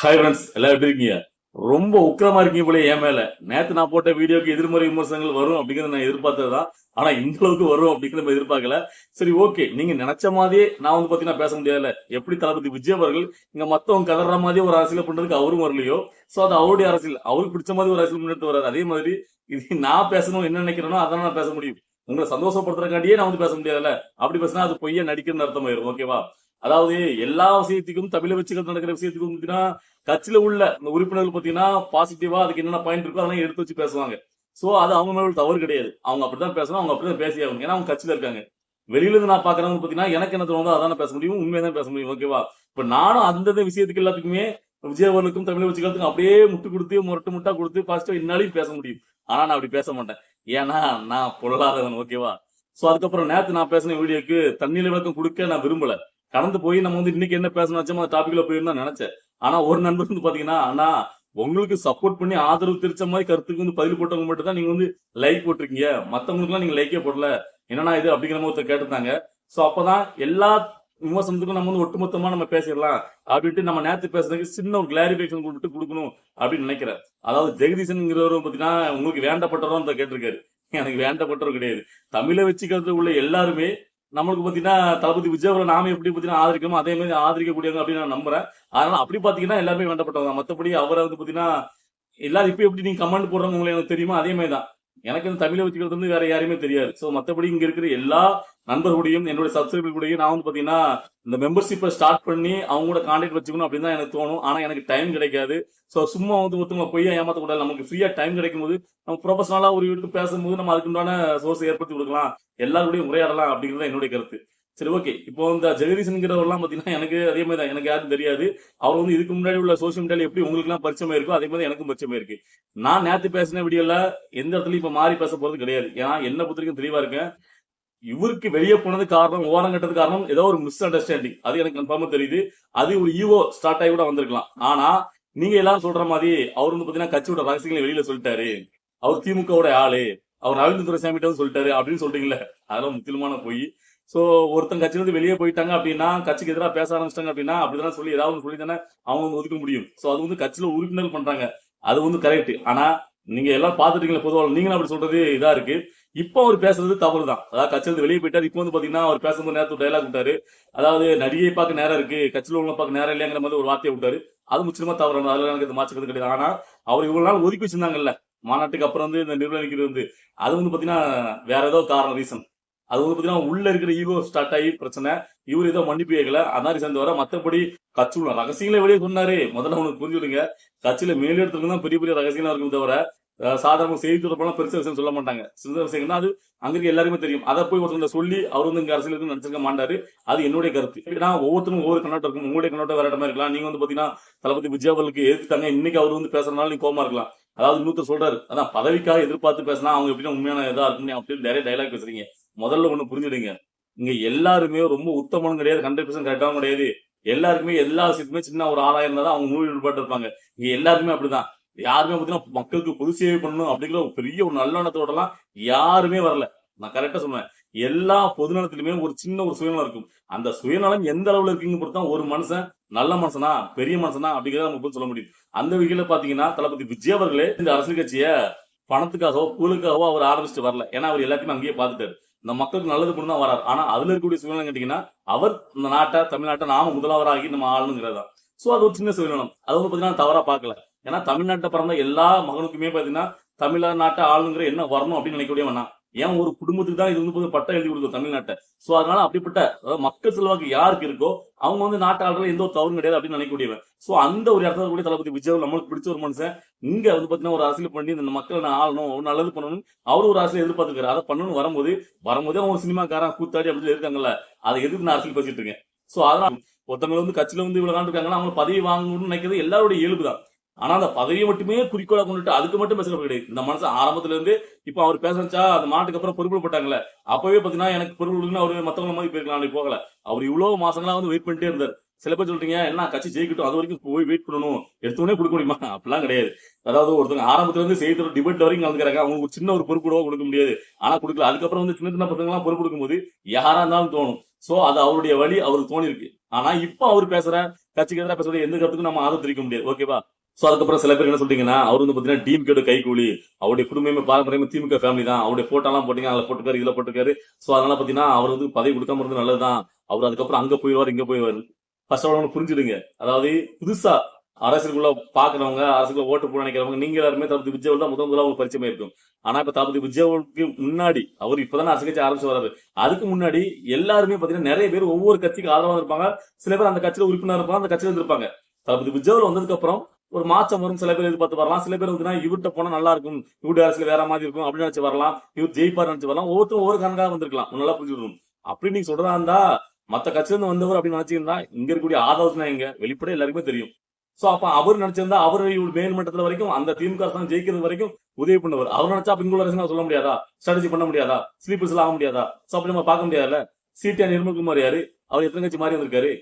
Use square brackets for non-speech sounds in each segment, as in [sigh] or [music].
Hi friends எல்லாம் எப்படி இருக்கீங்க? ரொம்ப உக்கிரமா இருக்கீங்க போல என் மேல. நேத்து நான் போட்ட வீடியோக்கு எதிர்மறை விமர்சனங்கள் வரும் அப்படிங்கறத நான் எதிர்பார்த்ததுதான். ஆனா இந்த அளவுக்கு வரும் அப்படிங்கறத நம்ம எதிர்பார்க்கல. சரி ஓகே நீங்க நினைச்ச மாதிரியே நான் வந்து பாத்தீங்கன்னா பேச முடியாதுல எப்படி தளபதி விஜய் அவர்கள் இங்க மத்தவங்க கதற மாதிரியே ஒரு அரசியல் பண்றதுக்கு அவரும் வரலையோ? சோ அது அவருடைய அரசியல். அவருக்கு பிடிச்ச மாதிரி ஒரு அரசியல் முன்னெடுத்து வராது அதே மாதிரி இது நான் பேசணும் என்ன நினைக்கிறேனோ அதான் நான் பேச முடியும். உங்களை சந்தோஷப்படுத்துறதுக்காண்டியே நான் வந்து பேச முடியாதுல்ல. அப்படி பேசினா அது பொய்யா நடிக்கிறன்னு அர்த்தமாயிரும். ஓகேவா அதாவது எல்லா விஷயத்துக்கும் தமிழை வச்சுக்கிறது நடக்கிற விஷயத்துக்கும் பாத்தீங்கன்னா கட்சியில உள்ள இந்த உறுப்பினர்கள் பாத்தீங்கன்னா பாசிட்டிவா அதுக்கு என்னென்ன பாயிண்ட் இருக்கோ அதெல்லாம் எடுத்து வச்சு பேசுவாங்க. சோ அது அவங்க மேல தவறு கிடையாது. அவங்க அப்படிதான் பேசணும் அவங்க அப்படிதான் பேசி ஆகணும். ஏன்னா அவங்க கட்சியில இருக்காங்க. வெளியில இருந்து நான் பாக்குறவங்க பாத்தீங்கன்னா எனக்கு என்ன தோணுதோ அதான பேச முடியும் உண்மையை தான் பேச முடியும் ஓகேவா இப்ப நானும் அந்தந்த விஷயத்துக்கு எல்லாத்துக்குமே விஜயவர்களுக்கும் தமிழ் வச்சுக்கிறதுக்கும் அப்படியே முட்டு கொடுத்து முரட்டு முட்டா கொடுத்து பாசிட்டிவா என்னாலையும் பேச முடியும். ஆனா நான் அப்படி பேச மாட்டேன். ஏன்னா நான் பொருளாதவன் ஓகேவா சோ அதுக்கப்புறம் நேத்து நான் பேசின வீடியோக்கு தண்ணீர் விளக்கம் கொடுக்க நான் விரும்பல. கடந்து போய் நம்ம வந்து இன்னைக்கு என்ன பேசணும் வச்சோமோ அந்த டாபிக்ல போயிருந்தா நினைச்சேன். ஆனா ஒரு நண்பர் வந்து பாத்தீங்கன்னா அண்ணா உங்களுக்கு சப்போர்ட் பண்ணி ஆதரவு தெரிச்ச மாதிரி கருத்துக்கு வந்து பதில் போட்டவங்க மட்டும் தான் நீங்க வந்து லைக் போட்டிருக்கீங்க. மத்தவங்களுக்கு எல்லாம் நீங்க லைக்கே போடல. என்னன்னா இது அப்படிங்கிற மாதிரி ஒருத்தர் கேட்டிருந்தாங்க. சோ அப்பதான் எல்லா விமர்சனத்துக்கும் நம்ம வந்து ஒட்டுமொத்தமா நம்ம பேசிடலாம் அப்படின்ட்டு நம்ம நேரத்து பேசுறதுக்கு சின்ன ஒரு கிளாரிபிகேஷன் கொடுத்து கொடுக்கணும் அப்படின்னு நினைக்கிறேன். அதாவது ஜெகதீசன்ங்கிறவரும் பாத்தீங்கன்னா உங்களுக்கு வேண்டப்பட்டவரும் அந்த கேட்டிருக்காரு. எனக்கு வேண்டப்பட்டவர் கிடையாது. தமிழை வச்சுக்கிறது உள்ள எல்லாருமே நம்மளுக்கு பாத்தீங்கன்னா தளபதி விஜய் அவரை நாம எப்படி பாத்தீங்கன்னா ஆதரிக்கணும் அதே மாதிரி ஆதரிக்கக்கூடியவங்க அப்படின்னு நான் நம்புறேன். அதனால அப்படி பாத்தீங்கன்னா எல்லாருமே வேண்டப்பட்டவங்க மத்தபடி அவரை வந்து பாத்தீங்கன்னா எல்லாரும் இப்ப எப்படி நீங்க கமெண்ட் போடுறவங்க உங்களுக்கு எனக்கு தெரியுமா? அதே மாதிரி தான் எனக்கு இந்த தமிழை வச்சுக்கிறது வந்து வேற யாருமே தெரியாது. ஸோ மத்தபடி இங்க இருக்கிற எல்லா நண்பர்களுடையும் என்னுடைய சப்ஸ்கிரைபர் கூடயும் நான் வந்து பாத்தீங்கன்னா இந்த மெம்பர்ஷிப்பை ஸ்டார்ட் பண்ணி அவங்க கூட கான்டாக்ட் வச்சுக்கணும் அப்படின்னு தான் எனக்கு தோணும். ஆனா எனக்கு டைம் கிடைக்காது. சோ சும்மா வந்து ஒருத்தவங்க பொய்யா ஏமாத்த கூடாது. நமக்கு ஃப்ரீயா டைம் கிடைக்கும் போது நம்ம ப்ரொஃபஷனலா ஒரு வீட்டு பேசும்போது நம்ம அதுக்குண்டான சோர்ஸ் ஏற்படுத்தி கொடுக்கலாம். எல்லாருடையும் உரையாடலாம் அப்படிங்கிறது என்னுடைய கருத்து. சரி ஓகே இப்போ இந்த ஜெகதீஷன்கிறவரெல்லாம் பாத்தீங்கன்னா எனக்கு அதே மாதிரி தான். எனக்கு யாரும் தெரியாது. அவர் வந்து இதுக்கு முன்னாடி உள்ள சோஷியல் மீடியால எப்படி உங்களுக்கு எல்லாம் பரிச்சயமா இருக்கோ அதே மாதிரி எனக்கும் பரிச்சயமா இருக்கு. நான் நேத்து பேசின வீடியோல எந்த இடத்துலயும் இப்ப மாறி பேச போறது கிடையாது. ஏன்னா என்ன பொறுத்த வரைக்கும் தெளிவா இருக்கேன். இவருக்கு வெளியே போனது காரணம் ஓரம் கட்டது காரணம் ஏதோ ஒரு மிஸ் அண்டர்ஸ்டாண்டிங் அது எனக்கு கன்ஃபார்மா தெரியுது. அது ஒரு ஈவோ ஸ்டார்ட் ஆகி கூட வந்திருக்கலாம். ஆனா நீங்க எல்லாரும் சொல்ற மாதிரி அவர் வந்து பாத்தீங்கன்னா கட்சியோட ரகசியங்களை வெளியில சொல்லிட்டாரு. அவர் திமுகவோட ஆளு. அவர் ரவீந்திர துரைசாமி கிட்ட வந்து சொல்லிட்டாரு அப்படின்னு சொல்றீங்களே அதெல்லாம் முக்கியமான போய். சோ ஒருத்தன் கட்சியில இருந்து வெளியே போயிட்டாங்க அப்படின்னா கட்சிக்கு எதிராக பேச ஆரம்பிச்சிட்டாங்க அப்படின்னா அப்படிதான் சொல்லி ஏதாவது சொல்லி தானே அவங்க வந்து ஒதுக்க முடியும். சோ அது வந்து கட்சியில உறுப்பினர் பண்றாங்க. அது வந்து கரெக்ட் ஆனா நீங்க எல்லாம் பாத்துட்டீங்களா பொதுவாக நீங்களும் அப்படி சொல்றது இதா இருக்கு. இப்போ அவர் பேசுறது தவறு தான். அதாவது கட்சியிலிருந்து வெளியே போயிட்டாரு. இப்போ வந்து பாத்தீங்கன்னா அவர் பேசும்போது நேரத்தில் டைலாக் விட்டாரு. அதாவது நடிகை பார்க்க நேரம் இருக்கு. கட்சியில் உள்ள பார்க்க நேரம் இல்லைங்கிற மாதிரி ஒரு வார்த்தையை விட்டாரு. அது முற்றிலுமா தவறான அதுல எனக்கு இது மாற்றுக்கிறது கிடையாது. ஆனா அவர் இவ்வளவு நாள் ஒதுக்கி வச்சிருந்தாங்கல்ல மாநாட்டுக்கு அப்புறம் வந்து இந்த நிர்வகிக்கிறது வந்து அது வந்து பாத்தீங்கன்னா வேற ஏதோ காரணம் ரீசன் அது வந்து பாத்தீங்கன்னா உள்ள இருக்கிற ஈகோ ஸ்டார்ட் ஆகி பிரச்சனை. இவர் ஏதோ மன்னிப்பு கேட்கல அதான் சேர்ந்து வர மத்தபடி கட்சி ரகசியங்களே வெளியே சொன்னாரு. முதல்ல உனக்கு புரிஞ்சுடுங்க கட்சியில மேலிடத்துக்கு தான் பெரிய பெரிய ரகசியம் இருக்கும் தவிர சாதாரண செய்தி தொடர்பான பெருசு விஷயம் சொல்ல மாட்டாங்க. சின்ன விஷயங்கள்னா அது அங்க இருக்க எல்லாருமே தெரியும். அதை போய் ஒருத்தர் சொல்லி அவர் வந்து இங்க அரசியலுக்கு நினைச்சிருக்க மாட்டாரு. அது என்னுடைய கருத்து. ஏன்னா ஒவ்வொருத்தரும் ஒவ்வொரு கண்ணோட்டம் இருக்கும் உங்களுடைய கண்ணோட்டம் வேற இடமா இருக்கலாம். நீங்க வந்து பாத்தீங்கன்னா தளபதி விஜய் எதிர்த்தாங்க இன்னைக்கு அவர் வந்து பேசுறதுனால நீங்க கோமா இருக்கலாம். அதாவது இன்னொருத்தர் சொல்றாரு. அதான் பதவிக்காக எதிர்பார்த்து பேசினா அவங்க எப்படின்னா உண்மையான இதா இருக்கும் அப்படின்னு நிறைய டைலாக் பேசுறீங்க. முதல்ல ஒண்ணு புரிஞ்சுடுங்க இங்க எல்லாருமே ரொம்ப உத்தமனும் கிடையாது ஹண்ட்ரட் பர்சன்ட் கரெக்டாகவும் கிடையாது. எல்லாருக்குமே எல்லா விஷயத்துமே சின்ன ஒரு ஆளாயம் இருந்தா தான் அவங்க மூவி ஈடுபாட்டு இருப்பாங்க. இங்க எல்லாருமே அப்படிதான். யாருமே பார்த்தீங்கன்னா மக்களுக்கு பொது சேவை பண்ணணும் அப்படிங்கிற ஒரு பெரிய ஒரு நல்லெண்ணத்தோட எல்லாம் யாருமே வரல. நான் கரெக்டா சொன்னேன் எல்லா பொதுநலத்திலுமே ஒரு சின்ன ஒரு சுயநலம் இருக்கும். அந்த சுயநலம் எந்த அளவுல இருக்குங்க பொறுத்தா ஒரு மனுஷன் நல்ல மனுஷனா பெரிய மனுஷனா அப்படிங்கிறத நம்ம சொல்ல முடியும். அந்த வகையில பாத்தீங்கன்னா தளபதி விஜய் அவர்களே இந்த அரசியல் கட்சியை பணத்துக்காகவோ கூலுக்காகவோ அவர் ஆரம்பிச்சுட்டு வரல. ஏன்னா அவர் எல்லாத்தையுமே அங்கேயே பார்த்துட்டாரு. இந்த மக்களுக்கு நல்லது பண்ணி தான் வரார். ஆனா அதுல இருக்கக்கூடிய சுயநலம் கேட்டீங்கன்னா அவர் இந்த நாட்டை தமிழ்நாட்டை நாம முதல்வராகி நம்ம ஆளுங்கிறதா. சோ அது ஒரு சின்ன சுயநலம். அது வந்து பாத்தீங்கன்னா தவறா பாக்கல. ஏன்னா தமிழ்நாட்டை பிறந்த எல்லா மகனுக்குமே பாத்தீங்கன்னா தமிழ்நாட்டை ஆளுங்கிற என்ன வரணும் அப்படின்னு நினைக்கக்கூடிய வேணாம் ஏன் ஒரு குடும்பத்துக்கு தான் இது வந்து பட்டம் எழுதி கொடுக்கும் தமிழ்நாட்டை. சோ அதனால அப்படிப்பட்ட அதாவது மக்கள் செல்வாக்கு யாருக்கு இருக்கோ அவங்க வந்து நாட்டு ஆளுநர் எந்த ஒரு தவறும் கிடையாது அப்படின்னு நினைக்கக்கூடியவன். சோ அந்த ஒரு இடத்துல கூட தளபதி விஜய் நம்மளுக்கு பிடிச்ச ஒரு மனுஷன். இங்க வந்து பாத்தீங்கன்னா ஒரு அரசியல் பண்ணி இந்த மக்களை நான் ஆளணும் ஒரு நல்லது பண்ணணும் அவரு ஒரு அரசியல் எதிர்பார்த்துக்கிறார் அதை பண்ணணும் வரும்போது வரும்போதே அவங்க சினிமாக்காரன் கூத்தாடி அப்படின்னு இருக்காங்கல்ல அதை எதிர்த்து நான் அரசியல் பேசிட்டு இருக்கேன்? சோ அதான் ஒருத்தவங்க வந்து கட்சியில வந்து இவ்வளவு காண்டிருக்காங்கன்னா அவங்க பதவி வாங்கணும்னு நினைக்கிறது எல்லாருடைய இயல்பு தான் ஆனா அந்த பதவியை மட்டுமே குறிக்கோளா கொண்டுட்டு அதுக்கு மட்டும் பேசுறது கிடையாது. இந்த மனுஷன் ஆரம்பத்துல இருந்து இப்ப அவர் பேசச்சா அந்த மாட்டுக்கு அப்புறம் பொறுப்பு போட்டாங்களே அப்பவே பாத்தீங்கன்னா எனக்கு பொறுப்பு அவரு மத்தவங்க மாதிரி போயிருக்கலாம் போகல. அவர் இவ்வளவு மாசங்களா வந்து வெயிட் பண்ணிட்டே இருந்தார். சில பேர் சொல்றீங்க என்ன கட்சி ஜெயிக்கட்டும் அது வரைக்கும் போய் வெயிட் பண்ணணும். எடுத்தோடனே கொடுக்க முடியுமா? அப்படிலாம் கிடையாது. அதாவது ஒருத்தவங்க ஆரம்பத்துல இருந்து செய்தி டிபேட் வரைக்கும் கலந்துக்கிறாங்க. அவங்களுக்கு ஒரு சின்ன ஒரு பொறுப்பு கூட கொடுக்க முடியாது. ஆனா கொடுக்கல. அதுக்கப்புறம் வந்து சின்ன சின்ன பசங்க எல்லாம் பொறுப்பு கொடுக்கும்போது யாரா இருந்தாலும் தோணும். சோ அது அவருடைய வழி அவருக்கு தோணி இருக்கு ஆனா இப்ப அவர் பேசுற கட்சிக்கு எதிராக பேசுற எந்த கருத்துக்கும் நம்ம ஆதரவு தெரிவிக்க முடியாது. ஓகேவா சோ அதுக்கப்புறம் சில பேர் என்ன சொல்றீங்கன்னா அவர் வந்து பாத்தீங்கன்னா டீம் கேட்டு கைகூலி அவருடைய குடும்பமே பாரம்பரியமா திமுக ஃபேமிலி தான். அவருடைய போட்டோ எல்லாம் போட்டீங்க அதுல போட்டுக்காரு இதுல போட்டுக்காரு சோ அதனால பாத்தீங்கன்னா அவர் வந்து பதவி கொடுக்காம இருந்து நல்லதுதான். அவர் அதுக்கப்புறம் அங்க போயிடுவார் இங்க போயிடுவாரு ஃபர்ஸ்ட் ஆஃப் புரிஞ்சுடுங்க. அதாவது புதுசா அரசுக்குள்ள பாக்குறவங்க அரசுக்குள்ள ஓட்டு போட நினைக்கிறவங்க நீங்க எல்லாருமே தளபதி விஜய் தான் முதல் முதல்ல அவங்க பரிச்சயமா இருக்கும் ஆனா இப்ப தளபதி விஜய்க்கு முன்னாடி அவர் இப்பதான் அரசு கட்சி ஆரம்பிச்சு வராரு. அதுக்கு முன்னாடி எல்லாருமே பாத்தீங்கன்னா நிறைய பேர் ஒவ்வொரு கட்சிக்கு ஆதரவா இருப்பாங்க சில பேர் அந்த கட்சியில உறுப்பினர் இருப்பாங்க அந்த கட்சியில இருப்பாங்க தளபதி விஜய் வந்ததுக்கு அப்புறம் ஒரு மாற்றம் வரும். சில பேர் எதிர்பார்த்து வரலாம். சில பேர் வந்து இவர்கிட்ட போனா நல்லா இருக்கும். இவருடைய அரசுல வேற மாதிரி இருக்கும். அப்படின்னு நினைச்சு வரலாம். இவர் ஜெயிப்பார் நினைச்சு வரலாம். ஒவ்வொருத்தரும் ஒவ்வொரு கணக்காக வந்திருக்கலாம். நல்லா புரிஞ்சுக்கணும். அப்படி நீங்க சொல்றதா இருந்தா மத்த கட்சியிலிருந்து வந்தவர் அப்படின்னு நினைச்சிருந்தா இங்க இருக்கக்கூடிய ஆதரவுனா எங்க வெளிப்பட எல்லாருக்குமே தெரியும். சோ அப்ப அவர் நினைச்சிருந்தா அவர் மேல்மட்டத்துல வரைக்கும் அந்த திமுக தான் ஜெயிக்கிறது வரைக்கும் உதவி பண்ணவர். அவர் நினைச்சா அப்ப இங்குள்ள அரசு சொல்ல முடியாதா? ஸ்ட்ராட்டஜி பண்ண முடியாதா? ஸ்லீப்பர்ஸ் ஆக முடியாதா? சோ அப்படி நம்ம பார்க்க முடியாதுல்ல? சீட்டியா நிர்மல்குமார் யாரு? அவர் எத்தனை கட்சி மாறி வந்திருக்காரு?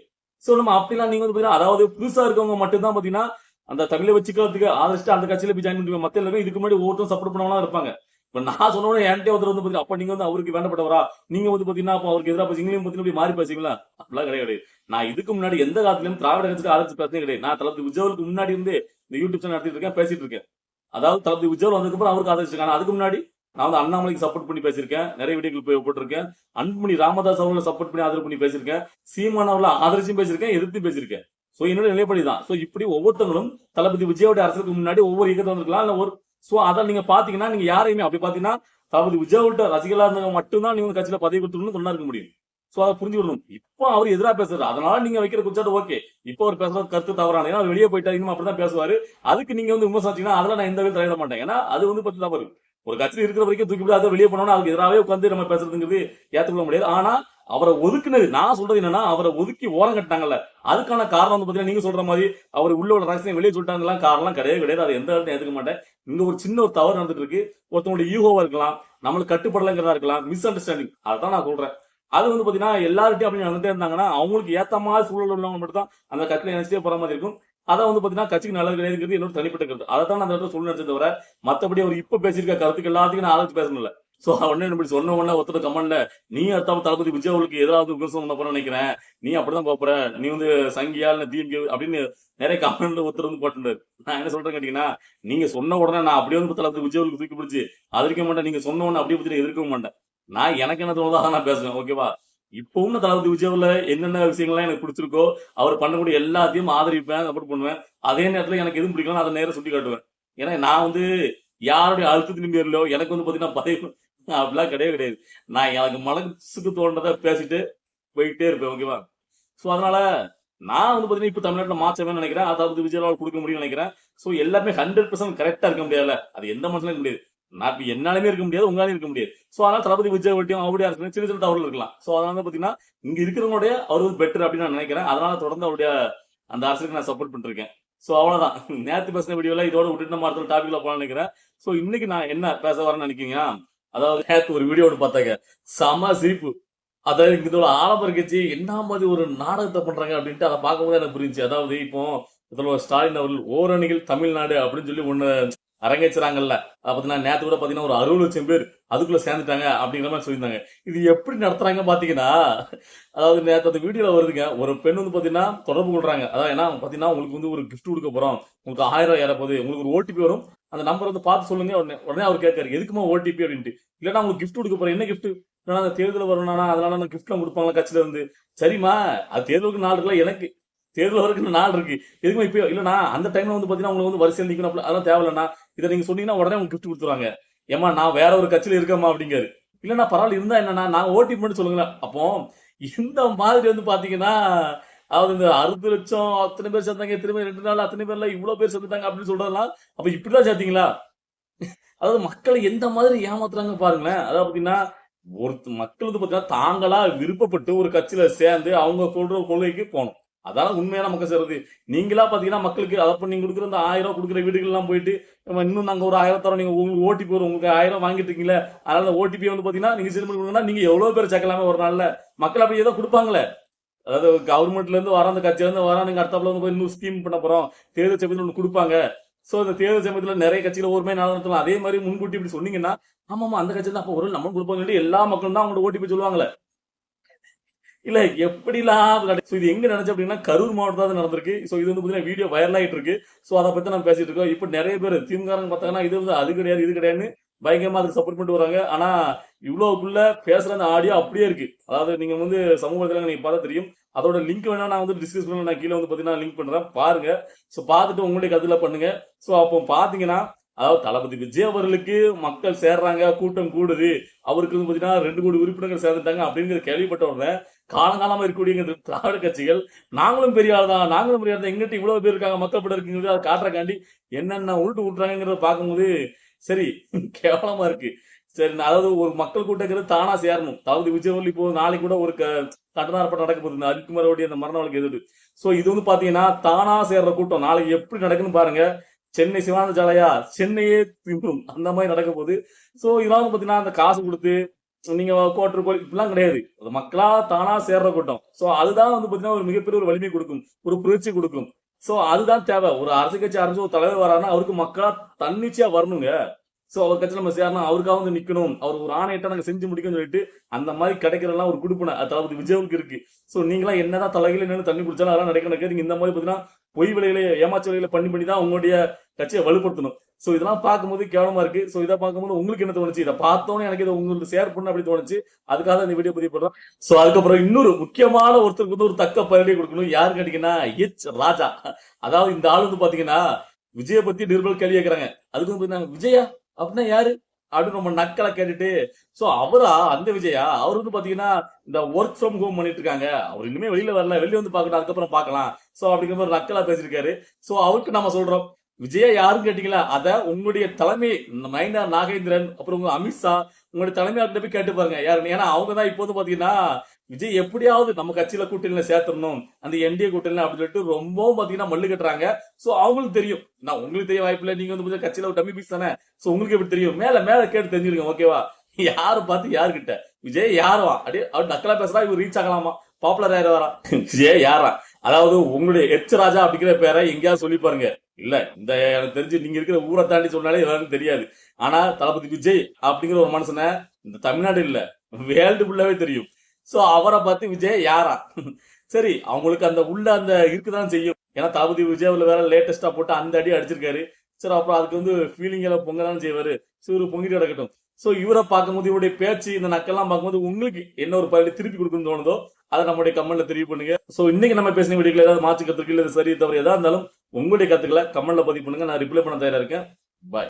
சோ நம்ம அப்படிலாம் நீங்க வந்து பாத்தீங்கன்னா அதாவது புதுசா இருக்கவங்க மட்டும்தான் பாத்தீங்கன்னா அந்த தமிழை வச்சுக்கிறதுக்கு ஆதரிச்சுட்டு அந்த கட்சியில போய் ஜாயின் பண்ணுவாங்க மத்த எல்லாரும் இதுக்கு முன்னாடி ஒவ்வொருத்தரும் சப்போர்ட் பண்ணவங்களா இருப்பாங்க. இப்ப நான் சொன்ன என்கிட்ட ஒருத்தர் வந்து பாத்தீங்கன்னா அப்ப நீங்க வந்து அவருக்கு வேண்டப்பட்டவரா? நீங்க வந்து பாத்தீங்கன்னா அப்ப அவருக்கு எதிராக பேசுங்களேன் பத்தி இப்படி மாறி பேசுங்களா அப்படிலாம் கிடையாது. நான் இதுக்கு முன்னாடி எந்த காலத்திலயும் திராவிட கட்சிக்கு ஆதரிச்சு பேசவே கிடையாது. நான் தளபதி உஜ்ஜவலுக்கு முன்னாடி இருந்து இந்த யூடியூப் சேனல் நடத்திட்டு இருக்கேன் பேசிட்டு இருக்கேன். அதாவது தளபதி உஜ்ஜவல் வந்ததுக்கு அப்புறம் அவருக்கு ஆதரிச்சிருக்காங்க அதுக்கு முன்னாடி நான் வந்து அண்ணாமலைக்கு சப்போர்ட் பண்ணி பேசியிருக்கேன். நிறைய வீடியோக்கள் போய் போட்டிருக்கேன். அன்புமணி ராமதாஸ் அவர்களை சப்போர்ட் பண்ணி ஆதரவு பண்ணி பேசியிருக்கேன். சீமான் அவர்களை ஆதரிச்சும் பேசியிருக்கேன் எதிர்த்து பேசியிருக்கேன். சோ என்னோட நிலைப்படி தான் சோ இப்படி ஒவ்வொருத்தவங்களும் தளபதி விஜயோட அரசுக்கு முன்னாடி ஒவ்வொரு இயக்கத்தை வந்திருக்கலாம் இல்ல ஒரு சோ அதை நீங்க பாத்தீங்கன்னா நீங்க யாரையுமே அப்படி பாத்தீங்கன்னா தளபதி விஜயோட ரசிகலா இருந்தவங்க மட்டும்தான் நீங்க கட்சியில பதவி கொடுத்துருன்னு சொன்னா இருக்க முடியும். சோ அதை புரிஞ்சுக்கணும். இப்போ அவர் எதிராக பேசுறாரு. அதனால நீங்க வைக்கிற குச்சாட்டு ஓகே இப்போ அவர் பேசுறது கருத்து தவறான ஏன்னா அவர் வெளியே போயிட்டா இன்னும் அப்படிதான் பேசுவாரு. அதுக்கு நீங்க வந்து விமர்சனம் அதெல்லாம் நான் எந்த வேலை தலையிட மாட்டேன். ஏன்னா அது வந்து பத்தி தவறு. ஒரு கட்சியில் இருக்கிற வரைக்கும் தூக்கி விட அதை வெளியே போனோம்னா அதுக்கு எதிராகவே உட்காந்து நம்ம பேசுறதுங்கிறது ஏற்றுக்கொள்ள முடியாது. ஆனா அவரை ஒதுக்குனது நான் சொல்றது என்னன்னா அவரை ஒதுக்கி ஓரம் கட்டாங்கல்ல அதுக்கான காரணம் வந்து பாத்தீங்கன்னா நீங்க சொல்ற மாதிரி அவர் உள்ள உள்ள ரகசியம் வெளியே சொல்லிட்டாங்கலாம் காரணம் கிடையவே கிடையாது. அது எந்த இடத்துல எதுக்க மாட்டேன். இங்க ஒரு சின்ன ஒரு தவறு நடந்துட்டு இருக்கு ஒருத்தவங்களுடைய ஈகோவா இருக்கலாம் நம்மளுக்கு கட்டுப்படலைங்கிறதா இருக்கலாம் மிஸ் அண்டர்ஸ்டாண்டிங் அதான் நான் சொல்றேன். அது வந்து பாத்தீங்கன்னா எல்லார்ட்டையும் அப்படி நடந்துட்டே இருந்தாங்கன்னா அவங்களுக்கு ஏத்த மாதிரி சூழல் உள்ளவங்க மட்டும் தான் அந்த கட்சியில நினைச்சே போற மாதிரி இருக்கும். அதான் வந்து பாத்தீங்கன்னா கட்சிக்கு நல்லது கிடையாதுங்கிறது என்னோட தனிப்பட்ட கருத்து. அதை தான் நான் அந்த இடத்துல சொல்லி நினைச்சது தவிர மத்தபடி அவர் இப்ப பேசியிருக்க கருத்துக்கு எல்லாத்துக்கும் நான் ஆலோசிச்சு பேசணும்ல. சோ உடனே இப்படி சொன்ன உடனே ஒருத்தர் கமெண்ட்ல நீ அடுத்த தளபதி விஜய் அவர்களுக்கு ஏதாவது விமர்சனம் பண்ண நினைக்கிறேன். நீ அப்படிதான் போற நீ வந்து சங்கியா இல்ல தீம்கி அப்படின்னு நிறைய கமெண்ட்ல ஒருத்தர் வந்து போட்டுருந்தாரு. நான் என்ன சொல்றேன் கேட்டீங்கன்னா நீங்க சொன்ன உடனே நான் அப்படியே வந்து தளபதி விஜய் அவர்களுக்கு தூக்கி பிடிச்சி அதிர்க்க மாட்டேன் நீங்க சொன்ன உடனே அப்படியே பத்தி எதிர்க்கவும் மாட்டேன். நான் எனக்கு என்ன தோணுதோ நான் பேசுவேன் ஓகேவா இப்பவும் தளபதி விஜய்ல என்னென்ன விஷயங்கள்லாம் எனக்கு பிடிச்சிருக்கோ அவர் பண்ணக்கூடிய எல்லாத்தையும் ஆதரிப்பேன் சப்போர்ட் பண்ணுவேன். அதே நேரத்துல எனக்கு எதுவும் பிடிக்கலாம் அதை நேரம் சுட்டி காட்டுவேன் ஏன்னா நான் வந்து யாருடைய அழுத்தத்தின் பேர்லயோ எனக்கு வந்து பாத்தீங்கன்னா பதவி அப்படிலாம் கிடையவே கிடையாது. நான் எனக்கு மனசுக்கு தோன்றதை பேசிட்டு போயிட்டே இருப்பேன் ஓகேவா சோ அதனால நான் வந்து பாத்தீங்கன்னா இப்ப தமிழ்நாட்டுல மாற்றவே நினைக்கிறேன். அதாவது விஜயாவால் கொடுக்க முடியும்னு நினைக்கிறேன். சோ எல்லாமே ஹண்ட்ரட் பர்சன்ட் கரெக்டா இருக்க முடியாதுல்ல. அது எந்த மனுஷனும் முடியாது. நான் இப்போ என்னாலுமே இருக்க முடியாது உங்களாலும் இருக்க முடியாது. சோ அதனால தளபதி விஜய் வட்டியும் அவருடைய சின்ன சின்ன தவறுகள் இருக்கலாம். சோ அதனால வந்து பாத்தீங்கன்னா இங்க இருக்கிறவங்களுடைய அவர் வந்து பெட்டர் அப்படின்னு நான் நினைக்கிறேன். அதனால தொடர்ந்து அவருடைய அந்த அரசுக்கு நான் சப்போர்ட் பண்ணிருக்கேன் சோ அவ்வளவுதான். [laughs] நேற்று பேசின வீடியோவில் இதோட விட்டுட்டு நம்ம அடுத்த டாபிக்ல போலாம் நினைக்கிறேன். சோ இன்னைக்கு நான் என்ன பேச வரேன்னு நினைக்கிறீங்க அதாவது நேத்து ஒரு வீடியோ ஒன்று பார்த்தாங்க. செம சிரிப்பு. அதாவது இங்க இதோட ஆலம்பர கட்சி என்ன மாதிரி ஒரு நாடகத்தை பண்றாங்க அப்படின்ட்டு அதை பார்க்கும்போது எனக்கு புரிஞ்சுச்சு. அதாவது இப்போ முதல்வர் ஸ்டாலின் அவர்கள் ஓரணிகள் தமிழ்நாடு அப்படின்னு சொல்லி ஒண்ணு அரங்கேச்சுறாங்கல்ல பார்த்தீங்கன்னா நேற்று கூட பாத்தீங்கன்னா ஒரு அறுபது லட்சம் பேர் அதுக்குள்ள சேர்ந்துட்டாங்க அப்படிங்கிற மாதிரி சொல்லியிருந்தாங்க. இது எப்படி நடத்துறாங்க பார்த்தீங்கன்னா அதாவது நேற்று அந்த வீடியோல வருதுங்க. ஒரு பெண் வந்து பாத்தீங்கன்னா தொடர்பு கொள்றாங்க. அதாவது ஏன்னா பாத்தீங்கன்னா உங்களுக்கு வந்து ஒரு கிஃப்ட் கொடுக்க போறோம். உங்களுக்கு ஆயிரம் ஏற போகுது. உங்களுக்கு ஒரு ஓடிபி வரும். அந்த நம்பர் வந்து பார்த்து சொல்லுங்க உடனே உடனே அவர் கேட்காரு எதுக்குமா ஓடிபி அப்படின்ட்டு? இல்லைன்னா உங்களுக்கு கிஃப்ட் கொடுக்க போறேன். என்ன கிஃப்ட் இல்லைன்னா அந்த தேர்தல் வரணும்னா அதனால நான் கிஃப்ட்லாம் கொடுப்பாங்களா கட்சியில இருந்து? சரிம்மா அது தேர்தலுக்கு நாள் இருக்குல்ல எனக்கு தேர்தல் வரைக்கும் நாள் இருக்கு. எதுக்குமே இப்போ இல்லைண்ணா அந்த டைம்ல வந்து பாத்தீங்கன்னா உங்களுக்கு வந்து வரிசையில் நிற்கணும் அதெல்லாம் தேவையில்லண்ணா. இதை நீங்க சொன்னீங்கன்னா உடனே உங்களுக்கு கிஃப்ட் கொடுத்துருவாங்க. ஏமா நான் வேற ஒரு கட்சியில இருக்கேம்மா அப்படிங்காரு. இல்லைண்ணா பரவாயில்ல இருந்தா என்னன்னா நான் ஓடிபி மட்டும் சொல்லுங்களேன். அப்போ இந்த மாதிரி வந்து பாத்தீங்கன்னா அதாவது இந்த அறுபது லட்சம் அத்தனை பேர் சேர்ந்தாங்க எத்தனை பேர் ரெண்டு நாள் அத்தனை பேர்ல இவ்வளவு பேர் சேர்ந்துட்டாங்க அப்படின்னு சொல்றதெல்லாம் அப்ப இப்படிதான் சேர்த்தீங்களா? அதாவது மக்களை எந்த மாதிரி ஏமாத்துறாங்க பாருங்களேன். அதாவது பாத்தீங்கன்னா ஒரு மக்கள் வந்து பாத்தீங்கன்னா தாங்களா விருப்பப்பட்டு ஒரு கட்சியில சேர்ந்து அவங்க சொல்ற கொள்கைக்கு போகணும். அதான் உண்மையான மக்கள் சேர்றது. நீங்களா பாத்தீங்கன்னா மக்களுக்கு அதை பண்ணி நீங்க கொடுக்குற அந்த ஆயிரம் ரூபாய் கொடுக்குற வீடுகள் எல்லாம் போயிட்டு இன்னும் நாங்க ஒரு ஆயிரம் தரோம் நீங்க உங்களுக்கு ஓடிபி போறோம் உங்களுக்கு ஆயிரம் வாங்கிட்டு இருக்கீங்களா அதனால ஓடிபி வந்து பாத்தீங்கன்னா நீங்க சரி பண்ணி கொடுங்கன்னா நீங்க எவ்வளவு பேர் சேர்க்கலாமே ஒரு நாள்ல? மக்கள் அப்படி ஏதோ கொடுப்பாங்களே. அதாவது கவர்மெண்ட்ல இருந்து வர அந்த கட்சியில இருந்து வர நீங்க அடுத்தாப்புல வந்து போய் இன்னும் ஸ்கீம் பண்ண போறோம். தேர்தல் சமயத்தில் ஒன்று கொடுப்பாங்க. சோ இந்த தேர்தல் சமயத்துல நிறைய கட்சியில ஒருமே நடத்தலாம் அதே மாதிரி முன்கூட்டி இப்படி சொன்னீங்கன்னா ஆமாமா அந்த கட்சி தான் அப்ப ஒரு நம்ம கொடுப்பாங்க சொல்லி எல்லா மக்களும் தான் அவங்களோட ஓட்டி போய் சொல்லுவாங்களே இல்ல எப்படிலாம் நட- இது எங்க நடந்துச்சு அப்படின்னா கரூர் மாவட்டம் தான் நடந்திருக்கு. சோ இது வந்து பாத்தீங்கன்னா வீடியோ வைரல் ஆயிட்டு இருக்கு. சோ அதை பத்தி நம்ம பேசிட்டு இருக்கோம். இப்ப நிறைய பேர் திமுக பார்த்தாங்கன்னா இது வந்து அது கிடையாது இது கிடையாதுன்னு பயங்கரமா அதுக்கு சப்போர்ட் பண்ணிட்டு வராங்க. ஆனா இவ்வளவுக்குள்ள பேசுற அந்த ஆடியோ அப்படியே இருக்கு. அதாவது நீங்க வந்து சமூகத்துல நீங்க பார்த்தா தெரியும். அதோட லிங்க் வேணா நான் வந்து டிஸ்கஸ் பண்ண நான் கீழே வந்து பாத்தீங்கன்னா லிங்க் பண்றேன். பாருங்க. ஸோ பார்த்துட்டு உங்களுடைய கதில பண்ணுங்க. ஸோ அப்போ பாத்தீங்கன்னா அதாவது தளபதி விஜய் அவர்களுக்கு மக்கள் சேர்றாங்க கூட்டம் கூடுது. அவருக்கு வந்து பாத்தீங்கன்னா ரெண்டு கோடி உறுப்பினர்கள் சேர்ந்துட்டாங்க அப்படிங்கிற கேள்விப்பட்ட உடனே காலங்காலமா இருக்கக்கூடிய திராவிட கட்சிகள் நாங்களும் பெரிய ஆள் தான் நாங்களும் பெரிய ஆள் தான் எங்கிட்ட இவ்வளவு பேர் இருக்காங்க மக்கள் படம் இருக்குங்கிறது அதை காட்டுறக்காண்டி என்னென்ன உருட்டு விட்டுறாங்கிறத பார்க்கும்போது சரி கேவலமா இருக்கு. சரி அதாவது ஒரு மக்கள் கூட்டங்கிறது தானா சேரணும். அதாவது விஜய் இப்போ நாளைக்கு கூட ஒரு க- கண்டன ஆர்ப்பாட்டம் நடக்க போகுது. இந்த அரிக்குமாரோடைய அந்த மரண வழக்கு எதிர்த்து ஸோ இது வந்து பாத்தீங்கன்னா தானா சேர்ற கூட்டம். நாளைக்கு எப்படி நடக்குன்னு பாருங்க. சென்னை சிவானந்த ஜாலையா சென்னையே தின்றும் அந்த மாதிரி நடக்க போகுது. ஸோ இதெல்லாம் வந்து பாத்தீங்கன்னா அந்த காசு கொடுத்து நீங்க கோட்டர் கோயில் இப்படிலாம் கிடையாது. மக்களா தானா சேர்ற கூட்டம். ஸோ அதுதான் வந்து பாத்தீங்கன்னா ஒரு மிகப்பெரிய ஒரு வலிமை கொடுக்கும். ஒரு புரட்சி கொடுக்கும். சோ அதுதான் தேவை. ஒரு அரசு கட்சி ஆரம்பிச்சு ஒரு தலைவர் வராருன்னா அவருக்கு மக்களா தன்னிச்சையா வரணுங்க. சோ அவர் கட்சி நம்ம சேரணும். அவருக்காக வந்து நிக்கணும். அவர் ஒரு ஆணையிட்ட நாங்க செஞ்சு முடிக்கணும்னு சொல்லிட்டு அந்த மாதிரி கிடைக்கிறதெல்லாம் ஒரு குடுப்பின அதாவது விஜயவுக்கு இருக்கு. சோ நீங்களாம் என்னதான் தலைகளை நின்று தண்ணி குடிச்சாலும் அதெல்லாம் நடக்க நடக்க இந்த மாதிரி பாத்தீங்கன்னா பொய் விலையில ஏமாற்று விலையில பண்ணி பண்ணி தான் உங்களுடைய கட்சியை வலுப்படுத்தணும். சோ இதெல்லாம் பார்க்கும்போது கேவலமா இருக்கு. சோ இதை பார்க்கும்போது உங்களுக்கு என்ன தோணுச்சு? இதை பார்த்தோன்னே எனக்கு இதை உங்களுக்கு ஷேர் பண்ண அப்படி தோணுச்சு. அதுக்காக இந்த வீடியோ பதிவு பண்றோம். சோ அதுக்கப்புறம் இன்னொரு முக்கியமான ஒருத்தருக்கு வந்து ஒரு தக்க பதவி கொடுக்கணும். யாரு கேட்டீங்கன்னா எச் ராஜா. அதாவது இந்த ஆள் வந்து பாத்தீங்கன்னா விஜய பத்தி நிர்பல் கேள்வி கேட்கறாங்க அதுக்கு வந்து விஜயா? அப்படின்னா யாரு? அப்படின்னு நம்ம நக்கலை கேட்டுட்டு சோ அவரா? அந்த விஜயா? அவர் வந்து பாத்தீங்கன்னா இந்த ஒர்க் ஃப்ரம் ஹோம் பண்ணிட்டு இருக்காங்க. அவர் இனிமே வெளியில வரல. வெளிய வந்து பார்க்கணும் அதுக்கப்புறம் பார்க்கலாம். சோ அப்படிங்கிற மாதிரி நக்கலா பேசியிருக்காரு. சோ அவருக்கு நம்ம சொல்றோம். விஜயா யாருன்னு கேட்டீங்களா? அத உங்களுடைய தலைமை மைனா நாகேந்திரன் அப்புறம் உங்க அமித்ஷா உங்களுடைய தலைமை போய் கேட்டு பாருங்க. யாரு? ஏன்னா அவங்க தான் இப்போ வந்து பாத்தீங்கன்னா விஜய் எப்படியாவது நம்ம கட்சியில கூட்டணியில சேர்த்தணும் அந்த என்டிஏ கூட்டணி அப்படின்னு சொல்லிட்டு ரொம்பவும் பாத்தீங்கன்னா மல்லு கட்டுறாங்க. சோ அவங்களுக்கு தெரியும். நான் உங்களுக்கு தெரிய வாய்ப்பு இல்லை. நீங்க வந்து பாத்தீங்கன்னா கட்சியில ஒரு டம்மி பீஸ் தானே? சோ உங்களுக்கு எப்படி தெரியும்? மேல மேல கேட்டு தெரிஞ்சிருங்க ஓகேவா யாரு பார்த்து யாருக்கிட்ட விஜய் யாருவா? அப்படியே அவர் நக்கலா பேசுறா இவர் ரீச் ஆகலாமா? பாப்புலர் ஆயிரம் வரா விஜய் யாரா? அதாவது உங்களுடைய எச் ராஜா அப்படிங்கிற பேரை எங்கேயாவது சொல்லி பாருங்க. இல்லை இந்த எனக்கு தெரிஞ்சு நீங்க இருக்கிற ஊரை தாண்டி சொன்னாலே எல்லாருக்கும் தெரியாது. ஆனா தளபதி விஜய் அப்படிங்கிற ஒரு மனுஷனை இந்த தமிழ்நாடு இல்லை வேர்ல்டு ஃபுல்லாவே தெரியும். ஸோ அவரை பார்த்து விஜய் யாரா? சரி அவங்களுக்கு அந்த உள்ள அந்த இருக்குதான் செய்யும். ஏன்னா தளபதி விஜய் அவர்ல வேற லேட்டஸ்டா போட்டு அந்த அடி அடிச்சிருக்காரு. சரி அப்புறம் அதுக்கு வந்து ஃபீலிங் எல்லாம் பொங்க தான் செய்வாரு. சரி பொங்கிட்டு கிடக்கட்டும். ஸோ இவரை பார்க்கும்போது இவருடைய பேச்சு இந்த நக்கெல்லாம் பார்க்கும்போது உங்களுக்கு என்ன ஒரு பதில் திருப்பி கொடுக்கணும்னு தோணுதோ அதை நம்முடைய கமெண்ட்ல தெரிவு பண்ணுங்க. சோ இன்னைக்கு நம்ம பேசின வீடியோல ஏதாவது மாற்று கருத்துக்கள் இல்லை சரி தவிர எதா இருந்தாலும் உங்களுடைய கருத்துக்களை கமெண்ட்ல பதிவு பண்ணுங்க. நான் ரிப்ளை பண்ண தயாரா இருக்கேன். பாய்